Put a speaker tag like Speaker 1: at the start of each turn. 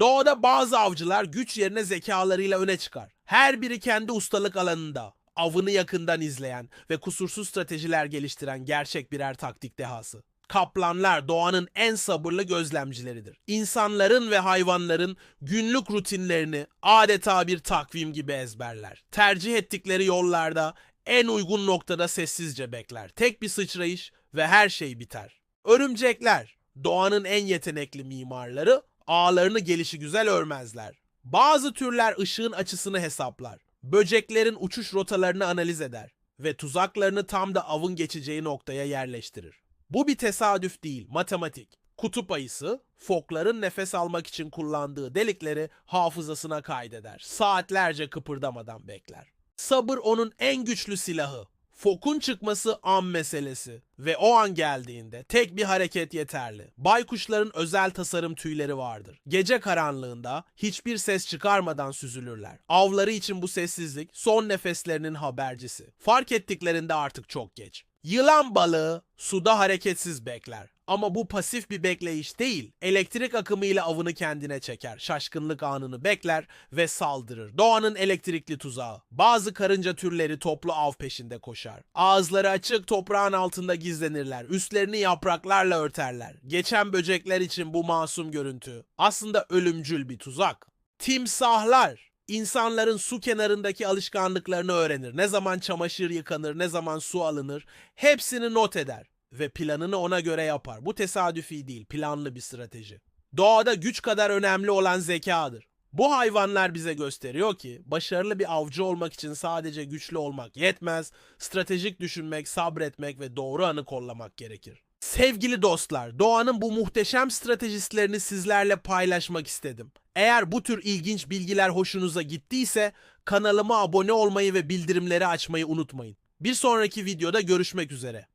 Speaker 1: Doğada bazı avcılar güç yerine zekalarıyla öne çıkar. Her biri kendi ustalık alanında. Avını yakından izleyen ve kusursuz stratejiler geliştiren gerçek birer taktik dehası. Kaplanlar doğanın en sabırlı gözlemcileridir. İnsanların ve hayvanların günlük rutinlerini adeta bir takvim gibi ezberler. Tercih ettikleri yollarda en uygun noktada sessizce bekler. Tek bir sıçrayış ve her şey biter. Örümcekler, doğanın en yetenekli mimarları, ağlarını gelişi güzel örmezler. Bazı türler ışığın açısını hesaplar. Böceklerin uçuş rotalarını analiz eder ve tuzaklarını tam da avın geçeceği noktaya yerleştirir. Bu bir tesadüf değil, matematik. Kutup ayısı, fokların nefes almak için kullandığı delikleri hafızasına kaydeder. Saatlerce kıpırdamadan bekler. Sabır onun en güçlü silahı. Fokun çıkması an meselesi ve o an geldiğinde tek bir hareket yeterli. Baykuşların özel tasarım tüyleri vardır. Gece karanlığında hiçbir ses çıkarmadan süzülürler. Avları için bu sessizlik son nefeslerinin habercisi. Fark ettiklerinde artık çok geç. Yılan balığı suda hareketsiz bekler. Ama bu pasif bir bekleyiş değil. Elektrik akımıyla avını kendine çeker. Şaşkınlık anını bekler ve saldırır. Doğanın elektrikli tuzağı. Bazı karınca türleri toplu av peşinde koşar. Ağızları açık toprağın altında gizlenirler. Üstlerini yapraklarla örterler. Geçen böcekler için bu masum görüntü aslında ölümcül bir tuzak. Timsahlar insanların su kenarındaki alışkanlıklarını öğrenir. Ne zaman çamaşır yıkanır, ne zaman su alınır hepsini not eder ve planını ona göre yapar. Bu tesadüfi değil, planlı bir strateji. Doğada güç kadar önemli olan zekadır. Bu hayvanlar bize gösteriyor ki başarılı bir avcı olmak için sadece güçlü olmak yetmez, stratejik düşünmek, sabretmek ve doğru anı kollamak gerekir. Sevgili dostlar, doğanın bu muhteşem stratejistlerini sizlerle paylaşmak istedim. Eğer bu tür ilginç bilgiler hoşunuza gittiyse kanalıma abone olmayı ve bildirimleri açmayı unutmayın. Bir sonraki videoda görüşmek üzere.